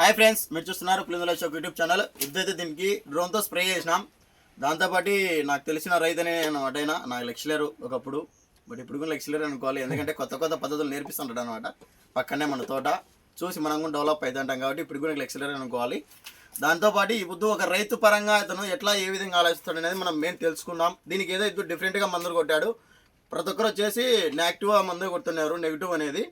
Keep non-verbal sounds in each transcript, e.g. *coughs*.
Hi friends మీరు చూస్తున్నారు పులిందుల షోక్ YouTube channel. ఇప్పుడైతే దీనికి డ్రోన్తో స్ప్రే చేసినాం. దాంతోపాటు నాకు తెలిసిన రైతునే అనమాట అయినా నాకు లెక్చరర్ ఒకప్పుడు. బట్ ఇప్పుడు కూడా లెక్చరర్ అనుకోవాలి. ఎందుకంటే కొత్త కొత్త పద్ధతులు నేర్పిస్తుంటాడు అనమాట పక్కనే మన తోట. చూసి మనం కూడా డెవలప్ అవుతుంటాం కాబట్టి ఇప్పుడు కూడా లెక్చరర్ అనుకోవాలి. దాంతోపాటు ఇప్పుడు ఒక రైతు పరంగా అతను ఎట్లా ఏ విధంగా ఆలోచిస్తాడు అనేది మనం మేము తెలుసుకుందాం. దీనికి ఏదో ఇప్పుడు డిఫరెంట్గా మందులు కొట్టాడు. ప్రతి ఒక్కరు వచ్చేసి నెగిటివ్ మందులు కొడుతున్నారు నెగిటివ్ అనేది.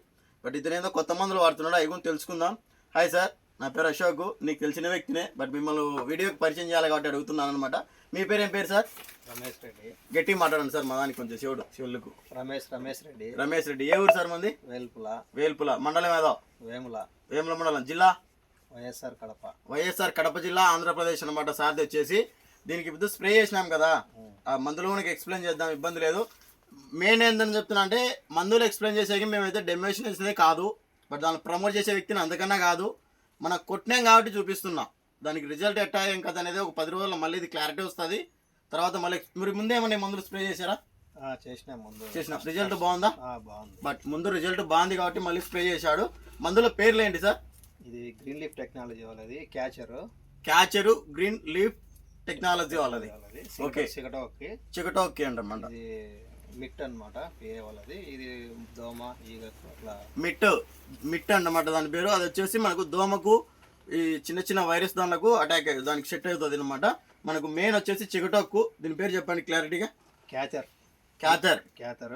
బట్ ఇతను ఏదో కొత్త మందులు వాడుతున్నాడు అవి కూడా తెలుసుకుందాం. హాయ్ సార్ నా పేరు అశోక్ నీకు తెలిసిన వ్యక్తినే బట్ మిమ్మల్ని వీడియోకి పరిచయం చేయాలి కాబట్టి అడుగుతున్నాను అనమాట మీ పేరు ఏం పేరు సార్? రమేష్ రెడ్డి. గట్టిగా మాట్లాడండి సార్ మా దానికి కొంచెం శివుడు శివులకు రమేష్ రమేష్ రెడ్డి. రమేష్ రెడ్డి ఏ ఊరు సార్ మంది? వేల్పుల. వేల్పుల మండలం ఏదో? వేముల. వేముల మండలం జిల్లా? వైఎస్ఆర్ కడప. వైఎస్ఆర్ కడప జిల్లా ఆంధ్రప్రదేశ్ అనమాట సార్ది వచ్చేసి దీనికి ఇప్పుడు స్ప్రే చేసినాం కదా. ఆ మందులు మనకి ఎక్స్ప్లెయిన్ చేద్దాం ఇబ్బంది లేదు. మెయిన్ ఏందని చెప్తున్నా అంటే మందులు ఎక్స్ప్లెయిన్ చేసేకి మేమైతే డెమోషన్ చేసేదే కాదు. బట్ దాన్ని ప్రమోట్ చేసే వ్యక్తిని అంతకన్నా కాదు. మనకు కొట్టినాం కాబట్టి చూపిస్తున్నాం. దానికి రిజల్ట్ ఎట్టా ఏం కదా అనేది ఒక పది రోజుల్లో మళ్ళీ ఇది క్లారిటీ వస్తుంది. తర్వాత మళ్ళీ మీరు ముందే ఏమన్నా మందులు స్ప్రే చేశారా? చేసిన ముందు. చేసిన. రిజల్ట్ బాగుందా? బాగుంది. బట్ ముందు రిజల్ట్ బాగుంది కాబట్టి మళ్ళీ స్ప్రే చేశాడు. మందుల పేర్లు ఏంటి సార్? ఇది గ్రీన్ లీఫ్ టెక్నాలజీ వాళ్ళది catcher. Catcher green leaf technology వాళ్ళది. ఓకే. సిగటోకి చికటోకి అంటమాట మిట్ అన్నమాట పిఏ వాళ్ళది. ఇది దోమ ఈగ అట్లా. మిట్ మిట్ అన్నమాట దాని పేరు. అది వచ్చేసి మనకు దోమకు ఈ చిన్న చిన్న వైరస్ దానికి అటాక్ అయ్యి దానికి సెట్ అవుతుంది అనమాట మనకు మెయిన్ వచ్చేసి చికటోక్కు దీని పేరు చెప్పండి క్లారిటీగా catcher catcher catcher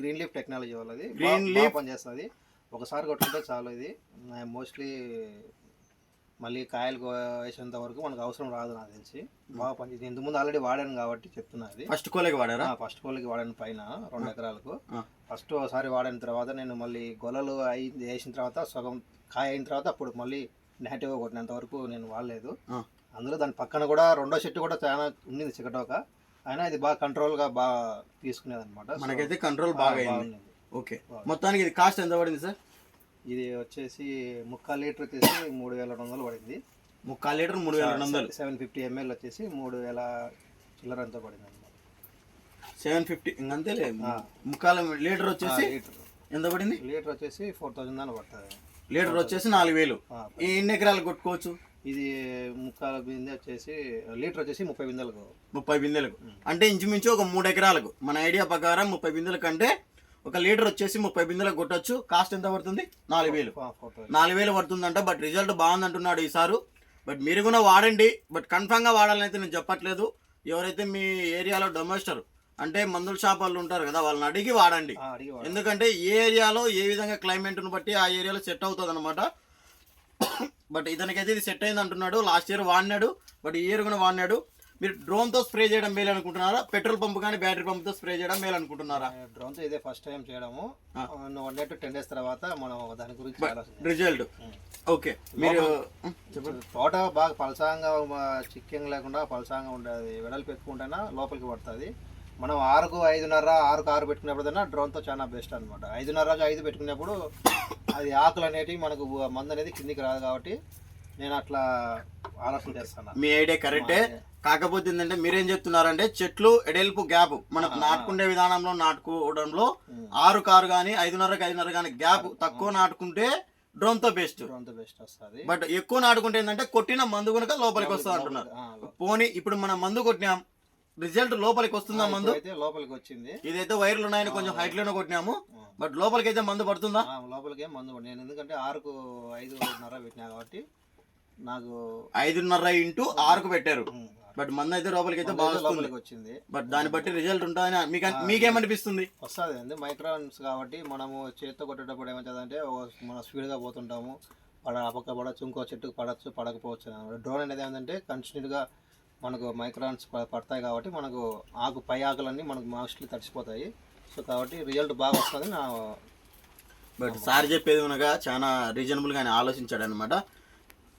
green leaf technology వాళ్ళది. గ్రీన్ లీఫ్ పనిచేస్తుంది. ఒకసారి కొట్టుకుంటే చాలు ఇది. మోస్ట్లీ మళ్ళీ కాయలు వేసేంత వరకు మనకు అవసరం రాదు నాకు తెలిసి. బాగా పనిచేసింది ఇంతకు ముందు ఆల్రెడీ వాడాను కాబట్టి చెప్తున్నా అది. ఫస్ట్ కోలేకి వాడారా? ఫస్ట్ కోళ్ళకి వాడాను పైన రెండు ఎకరాలకు. ఫస్ట్ ఒకసారి వాడిన తర్వాత నేను మళ్ళీ గొలలు అయి వేసిన తర్వాత సగం కాయ అయిన తర్వాత అప్పుడు మళ్ళీ నెగిటివ్గా కొట్టినంత వరకు నేను వాడలేదు. అందులో దాని పక్కన కూడా రెండో చెట్టు కూడా చాలా ఉండింది చికటోక. అయినా ఇది బాగా కంట్రోల్గా బాగా తీసుకునేది అనమాట మనకైతే కంట్రోల్ బాగా అయింది. ఓకే మొత్తానికి ఇది కాస్ట్ ఎంత పడింది సార్ ఇది వచ్చేసి ముక్కాలు లీటర్ వచ్చేసి మూడు వేల రెండు వందలు పడింది. ముక్కాలు లీటర్ మూడు వేల రెండు వందలు. సెవెన్ ఫిఫ్టీ ఎంఎల్ వచ్చేసి మూడు వేల చిల్లర ఎంతో పడింది అనమాట సెవెన్ ఫిఫ్టీ ఇంకంతేలే ముక్కాల లీటర్ వచ్చేసి ఎంత పడింది? లీటర్ వచ్చేసి ఫోర్ థౌజండ్ దాని పడుతుంది. లీటర్ వచ్చేసి నాలుగు వేలు. ఎన్ని ఎకరాలు కొట్టుకోవచ్చు? ఇది ముక్కాల బిందె వచ్చేసి లీటర్ వచ్చేసి ముప్పై బిందెలకు. ముప్పై బిందెలకు. అంటే ఇంచుమించు ఒక మూడు ఎకరాలకు. మన ఐడియా ప్రకారం ముప్పై బిందెల కంటే ఒక లీటర్ వచ్చేసి ముప్పై బిందెలకు కొట్టొచ్చు. కాస్ట్ ఎంత పడుతుంది? నాలుగు వేలు. నాలుగు వేలు పడుతుందంట బట్ రిజల్ట్ బాగుంది అంటున్నాడు ఈసారి. బట్ మీరు కూడా వాడండి బట్ కన్ఫామ్గా వాడాలని అయితే నేను చెప్పట్లేదు. ఎవరైతే మీ ఏరియాలో డొమెస్టర్ అంటే మందుల షాప్ వాళ్ళు ఉంటారు కదా వాళ్ళని అడిగి వాడండి. ఎందుకంటే ఏ ఏరియాలో ఏ విధంగా క్లైమేట్ను బట్టి ఆ ఏరియాలో సెట్ అవుతుంది అనమాట బట్ *coughs* ఇతనికైతే ఇది సెట్ అయింది అంటున్నాడు లాస్ట్ ఇయర్ వాడినాడు బట్ ఈ ఇయర్ కూడా వాడినాడు. మీరు డ్రోన్తో స్ప్రే చేయడం మేలు అనుకుంటున్నారా? పెట్రోల్ పంప్ కానీ బ్యాటరీ పంప్తో స్ప్రే చేయడం మేలు అనుకుంటున్నారా? డ్రోన్తో ఇదే ఫస్ట్ టైం చేయడము. One day to ten days తర్వాత మనం దాని గురించి రిజల్ట్. ఓకే. మీరు తోట బాగా పలసాంగా చిక్కింగ్ లేకుండా పలసాంగా ఉండేది. వెడల్పు ఉంటేనా లోపలికి పడుతుంది. మనం ఆరుకు ఐదున్నర ఆరుకు ఆరు పెట్టుకునేప్పుడైనా డ్రోన్తో చాలా బెస్ట్ అనమాట ఐదున్నరకి ఐదు పెట్టుకునేప్పుడు అది ఆకులు అనేటివి మనకు మందు అనేది కిందికి రాదు కాబట్టి నేను అట్లా ఆలోచన చేస్తాను మీ ఐడియా కరెక్టే కాకపోతే ఏంటంటే మీరేం చెప్తున్నారంటే చెట్లు ఎడెల్పు గ్యాప్. మనకు నాటుకునే విధానంలో నాటుకోవడంలో ఆరు కారు కానీ ఐదున్నరకు ఐదున్నర కానీ గ్యాప్ తక్కువ నాటుకుంటే డ్రోన్తో బెస్ట్. డ్రోన్తో బెస్ట్ వస్తుంది. బట్ ఎక్కువ నాటుకుంటే ఏంటంటే కొట్టిన మందు కనుక లోపలికి వస్తుంది అంటున్నారు. పోనీ ఇప్పుడు మనం మందు కొట్టినాం రిజల్ట్ లోపలికి వస్తుందా మందు? అయితే లోపలికి వచ్చింది. ఇదైతే వైర్లు ఉన్నాయని కొంచెం హైట్లోనే కొట్టినాము. బట్ లోపలికి అయితే మందు పడుతుందా? లోపలికి ఏం మందు. నేను ఎందుకంటే ఆరుకు ఐదున్నర పెట్టినా కాబట్టి నాకు ఐదున్నర ఇంటూ ఆరుకు పెట్టారు. బట్ మందు అయితే లోపలికి అయితే బాగా లోపలికి వచ్చింది బట్ దాన్ని బట్టి రిజల్ట్ ఉంటుందని మీకు మీకేమనిపిస్తుంది? వస్తుంది అండి. మైక్రాన్స్ కాబట్టి మనము చేత్తో కొట్టేటప్పుడు ఏమవుతుందంటే మనం స్పీడ్గా పోతుంటాము. పడ అపక్క పడచ్చు ఇంకో చెట్టుకు పడచ్చు పడకపోవచ్చు. డ్రోన్ అనేది ఏంటంటే కంటిన్యూగా మనకు మైక్రాన్స్ పడతాయి కాబట్టి మనకు ఆకు పై ఆకులన్నీ మనకు మోస్ట్లీ తడిసిపోతాయి. సో కాబట్టి రిజల్ట్ బాగా వస్తుంది నా బట్ సార్ చెప్పేది అనగా చాలా రీజనబుల్ గానే ఆలోచించాడు అనమాట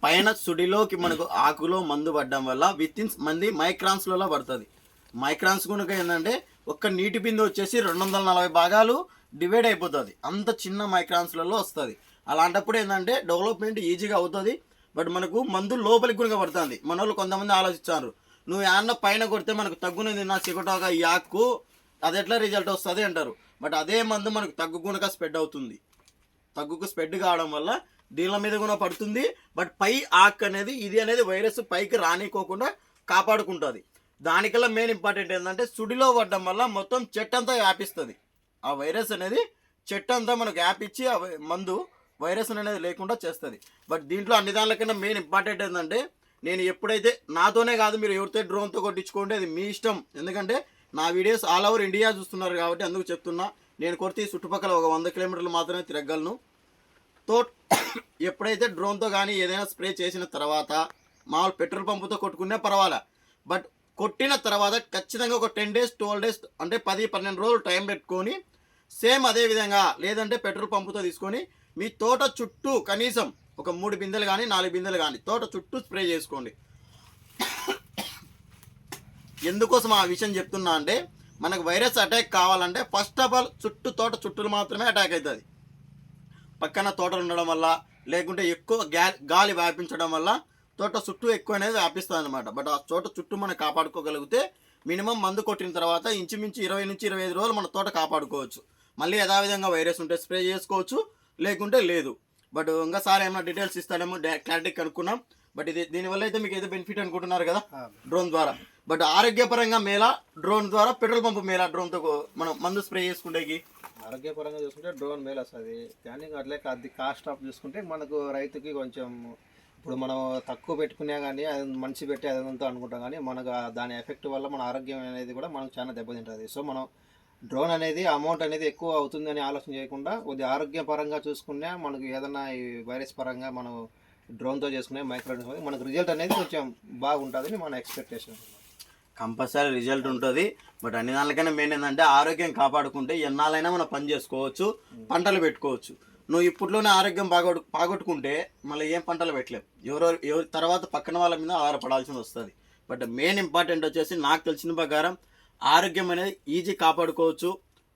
పైన సుడిలోకి మనకు ఆకులో మందు పడడం వల్ల విత్ ఇన్ మంది మైక్రాన్స్లలో పడుతుంది. మైక్రాన్స్ కనుక ఏంటంటే ఒక్క నీటి బిందు వచ్చేసి రెండు వందల నలభై భాగాలు డివైడ్ అయిపోతుంది. అంత చిన్న మైక్రాన్స్లలో వస్తుంది. అలాంటప్పుడు ఏంటంటే డెవలప్మెంట్ ఈజీగా అవుతుంది. బట్ మనకు మందు లోపలికి కూడా పడుతుంది. మన వాళ్ళు కొంతమంది ఆలోచించారు నువ్వు యాన్న పైన కొడితే మనకు తగ్గునేది నా చికటోగా ఈ ఆకు అది ఎట్లా రిజల్ట్ వస్తుంది అంటారు. బట్ అదే మందు మనకు తగ్గుకునక స్ప్రెడ్ అవుతుంది. తగ్గుకు స్ప్రెడ్ కావడం వల్ల దీనిల మీద కూడా పడుతుంది. బట్ పై ఆక్ అనేది ఇది అనేది వైరస్ పైకి రానికోకుండా కాపాడుకుంటుంది. దానికల్లా మెయిన్ ఇంపార్టెంట్ ఏంటంటే సుడిలో పడడం వల్ల మొత్తం చెట్టంతా వ్యాపిస్తుంది. ఆ వైరస్ అనేది చెట్టంతా మనకు వ్యాపించి ఆ మందు వైరస్ అనేది లేకుండా చేస్తుంది. బట్ దీంట్లో అన్ని దానికన్నా మెయిన్ ఇంపార్టెంట్ ఏంటంటే నేను ఎప్పుడైతే నాతోనే కాదు మీరు ఎవరితో డ్రోన్తో కొట్టించుకోండి అది మీ ఇష్టం. ఎందుకంటే నా వీడియోస్ ఆల్ ఓవర్ ఇండియా చూస్తున్నారు కాబట్టి అందుకు చెప్తున్నా. నేను కొడితే చుట్టుపక్కల ఒక వంద కిలోమీటర్లు మాత్రమే తిరగలను తో *coughs* ఎప్పుడైతే డ్రోన్తో కానీ ఏదైనా స్ప్రే చేసిన తర్వాత మామూలు పెట్రోల్ పంపుతో కొట్టుకునే పర్వాలే. బట్ కొట్టిన తర్వాత ఖచ్చితంగా ఒక టెన్ డేస్ ట్వెల్వ్ డేస్ అంటే పది పన్నెండు రోజులు టైం పెట్టుకొని సేమ్ అదే విధంగా లేదంటే పెట్రోల్ పంపుతో తీసుకొని మీ తోట చుట్టూ కనీసం ఒక మూడు బిందెలు కానీ నాలుగు బిందెలు కానీ తోట చుట్టూ స్ప్రే చేసుకోండి. *coughs* ఎందుకోసం ఆ విషయం చెప్తున్నా అంటే మనకు వైరస్ అటాక్ కావాలంటే ఫస్ట్ ఆఫ్ ఆల్ చుట్టూ తోట చుట్టూలు మాత్రమే అటాక్ అవుతుంది. పక్కన తోటలు ఉండడం వల్ల లేకుంటే ఎక్కువ గాలి వ్యాపించడం వల్ల తోట చుట్టూ ఎక్కువ అనేది వ్యాపిస్తుంది అనమాట బట్ ఆ తోట చుట్టూ మనం కాపాడుకోగలిగితే మినిమం మందు కొట్టిన తర్వాత ఇంచుమించి ఇరవై నుంచి ఇరవై ఐదు రోజులు మన తోట కాపాడుకోవచ్చు. మళ్ళీ యథావిధంగా వైరస్ ఉంటే స్ప్రే చేసుకోవచ్చు లేకుంటే లేదు. బట్ ఇంకా సార్ ఏమైనా డీటెయిల్స్ ఇస్తాడేమో క్లారిటీ కనుక్కున్నాం. బట్ ఇది దీనివల్ల అయితే మీకు ఏదో బెనిఫిట్ అనుకుంటున్నారు కదా డ్రోన్ ద్వారా. బట్ ఆరోగ్యపరంగా మేలా డ్రోన్ ద్వారా పెట్రోల్ పంపు మేలా డ్రోన్తో మనం మందు స్ప్రే చేసుకుంటేకి ఆరోగ్యపరంగా చూసుకుంటే డ్రోన్ మేలు వస్తుంది కానీ అట్లే అది కాస్ట్ ఆఫ్ చూసుకుంటే మనకు రైతుకి కొంచెం ఇప్పుడు మనం తక్కువ పెట్టుకున్నా కానీ అది మనిషి పెట్టి అదంతా అనుకుంటాం కానీ మనకు దాని ఎఫెక్ట్ వల్ల మన ఆరోగ్యం అనేది కూడా మనకు చాలా దెబ్బతింటుంది. సో మనం డ్రోన్ అనేది అమౌంట్ అనేది ఎక్కువ అవుతుందని ఆలోచన చేయకుండా కొద్ది ఆరోగ్యపరంగా చూసుకున్నా మనకు ఏదైనా ఈ వైరస్ పరంగా మనం డ్రోన్తో చేసుకునే మైక్రో మనకు రిజల్ట్ అనేది కొంచెం బాగుంటుందని మన ఎక్స్పెక్టేషన్. కంపల్సరీ రిజల్ట్ ఉంటుంది. బట్ అన్ని దానికైనా మెయిన్ ఏంటంటే ఆరోగ్యం కాపాడుకుంటే ఎన్నాళ్ళైనా మనం పని చేసుకోవచ్చు పంటలు పెట్టుకోవచ్చు. నువ్వు ఇప్పట్లోనే ఆరోగ్యం బాగొట్టు పాగొట్టుకుంటే మళ్ళీ ఏం పంటలు పెట్టలేవు. ఎవరో ఎవరి తర్వాత పక్కన వాళ్ళ మీద ఆధారపడాల్సి వస్తుంది. బట్ మెయిన్ ఇంపార్టెంట్ వచ్చేసి నాకు తెలిసిన ప్రకారం ఆరోగ్యం అనేది ఈజీ కాపాడుకోవచ్చు.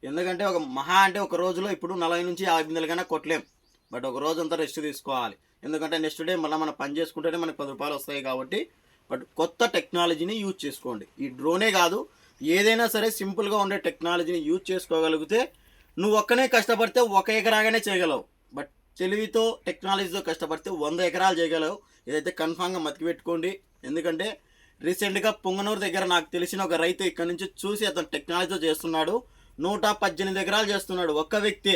ఎందుకంటే ఒక మహా అంటే ఒక రోజులో ఇప్పుడు నలభై నుంచి యాభై బిందెలు కన్నా కొట్టలేం. బట్ ఒక రోజు అంతా రెస్ట్ తీసుకోవాలి. ఎందుకంటే నెక్స్ట్ డే మళ్ళీ మనం పని చేసుకుంటేనే మనకు పది రూపాయలు వస్తాయి కాబట్టి బట్ కొత్త టెక్నాలజీని యూజ్ చేసుకోండి. ఈ డ్రోనే కాదు ఏదైనా సరే సింపుల్గా ఉండే టెక్నాలజీని యూజ్ చేసుకోగలిగితే నువ్వు ఒక్కనే కష్టపడితే ఒక ఎకరాగానే చేయగలవు. బట్ తెలివితో టెక్నాలజీతో కష్టపడితే వంద ఎకరాలు చేయగలవు. ఇదైతే కన్ఫామ్గా మతికి పెట్టుకోండి. ఎందుకంటే రీసెంట్గా పొంగనూరు దగ్గర నాకు తెలిసిన ఒక రైతు ఇక్కడ నుంచి చూసి అతను టెక్నాలజీతో చేస్తున్నాడు. నూట పద్దెనిమిది ఎకరాలు చేస్తున్నాడు. ఒక్క వ్యక్తే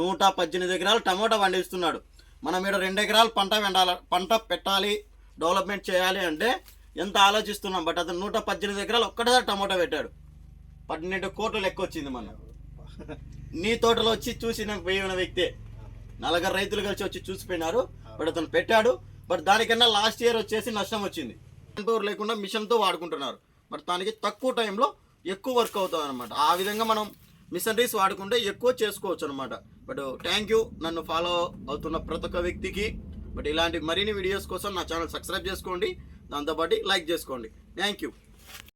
నూట పద్దెనిమిది ఎకరాలు టమోటా పండిస్తున్నాడు. మనం ఇక్కడ రెండు ఎకరాలు పంట వెండాల పంట పెట్టాలి. డెవలప్మెంట్ చేయాలి అంటే ఎంత ఆలోచిస్తున్నాం? బట్ అతను నూట పద్దెనిమిది ఎకరాలు ఒక్కటేసారి టమోటా పెట్టాడు. పన్నెండు కోట్లు లెక్క వచ్చింది మన నీ తోటలో వచ్చి చూసి నాకు పోయిన వ్యక్తే. నలుగురు రైతులు కలిసి వచ్చి చూసిపోయినారు. బట్ అతను పెట్టాడు. బట్ దానికన్నా లాస్ట్ ఇయర్ వచ్చేసి నష్టం వచ్చింది. పవర్ లేకుండా మిషన్తో వాడుకుంటున్నారు. బట్ దానికి తక్కువ టైంలో ఎక్కువ వర్క్ అవుతుంది అనమాట ఆ విధంగా మనం మిషనరీస్ వాడుకుంటే ఎక్కువ చేసుకోవచ్చు అనమాట బట్ థ్యాంక్ యూ నన్ను ఫాలో అవుతున్న ప్రతి ఒక్క వ్యక్తికి బట్ ఇలాంటి మరిన్ని వీడియోస్ కోసం నా ఛానల్ సబ్స్క్రైబ్ చేసుకోండి. దాంతోపాటు లైక్ చేసుకోండి. Thank you.